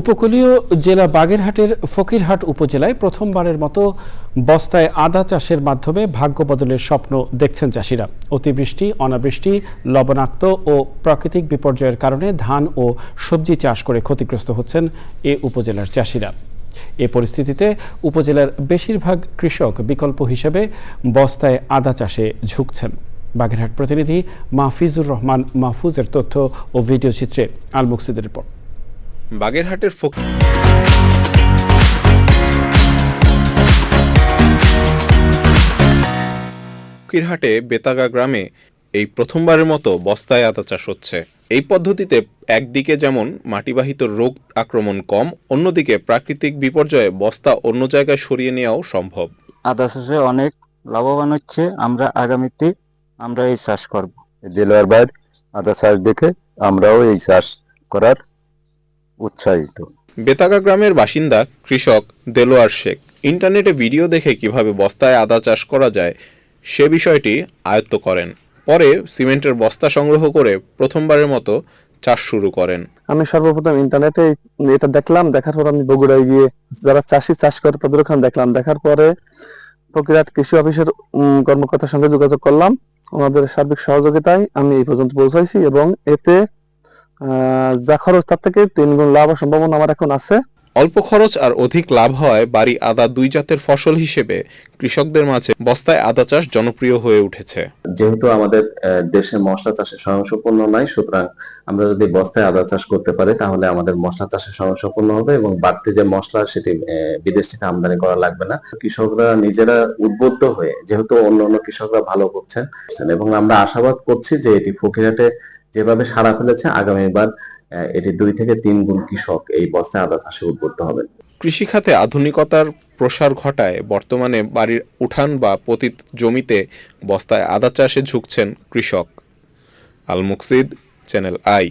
উপকূলীয় জেলা বাগেরহাটের ফকিরহাট উপজেলায় প্রথমবারের মতো বস্তায় আদা চাষের মাধ্যমে ভাগ্য বদলের স্বপ্ন দেখছেন চাষিরা। অতিবৃষ্টি, অনাবৃষ্টি, লবণাক্ত ও প্রাকৃতিক বিপর্যয়ের কারণে ধান ও সবজি চাষ করে ক্ষতিগ্রস্ত হচ্ছেন এ উপজেলার চাষিরা। এ পরিস্থিতিতে উপজেলার বেশিরভাগ কৃষক বিকল্প হিসেবে বস্তায় আদা চাষে ঝুঁকছেন। বাগেরহাট প্রতিনিধি মাহফিজুর রহমান মাহফুজের তথ্য ও ভিডিও চিত্রে আল মুকসিদের রিপোর্ট। বাগেরহাটের ফকির ফকিরহাটে বেতাগা গ্রামে এই প্রথমবারের মতো বস্তায় আদা চাষ হচ্ছে। এই পদ্ধতিতে একদিকে যেমন মাটিবাহিত রোগ আক্রমণ কম অন্যদিকে প্রাকৃতিক বিপর্যয়ে বস্তা অন্য জায়গায় সরিয়ে নেওয়াও সম্ভব। আদা চাষে অনেক লাভবান হচ্ছে। আমরা আগামীতে আমরা এই চাষ করব। দেলোয়ার বাইর আদা চাষ দেখে আমরাও এই চাষ করার উৎসাহিত। বেতাগা গ্রামের বাসিন্দা কৃষক দেলোয়ার শেখ ইন্টারনেটে ভিডিও দেখে কীভাবে বস্তায় আদা চাষ করা যায় সে বিষয়টি আয়ত্ত করেন। পরে সিমেন্টের বস্তা সংগ্রহ করে প্রথমবারের মতো চাষ শুরু করেন। আমি সর্বপ্রথম ইন্টারনেটে এটা দেখলাম দেখার পর আমি বগুড়ায় গিয়ে যারা চাষি চাষ করে তাদের ওখানে দেখলাম। দেখার পরে ফকিরহাট কৃষি অফিসের কর্মকর্তার সঙ্গে যোগাযোগ করলাম। ওনাদের সার্বিক সহযোগিতায় আমি এই পর্যন্ত পৌঁছাইছি এবং এতে যা খরচ তার থেকে তিন গুণ লাভ সম্ভাবনা আমার এখন আছে। অল্প খরচ আর অধিক লাভ হয় বাড়ি আদা দুই জাতের ফসল হিসেবে। কৃষকদের মাঝে বস্তায় আদা চাষ জনপ্রিয় হয়ে উঠেছে। যেহেতু আমাদের দেশে মশলা চাষে স্বয়ংসম্পূর্ণ নাই সুতরাং আমরা যদি বস্তায় আদা চাষ করতে পারি তাহলে আমাদের মশলা চাষে স্বয়ংসম্পূর্ণ হবে এবং বাড়তি যে মশলা সেটি বিদেশ থেকে আমদানি করা লাগবে না। কৃষকরা নিজেরা উদ্বুদ্ধ হয়ে যেহেতু অন্য অন্য কৃষকরা ভালো করছেন এবং আমরা আশাবাদ করছি যে এটি ফকিরহাটে যেভাবে সাড়া ফেলেছে, আগামীবার এটি দুই থেকে তিন গুণ কৃষক এই বস্তায় আদা চাষে উদ্বুদ্ধ হবেন কৃষিখাতে আধুনিকতার প্রসার ঘটায় বর্তমানে বাড়ির উঠান বা পতিত জমিতে বস্তায় আদা চাষে ঝুঁকছেন কৃষক। Al Muksid, channel I.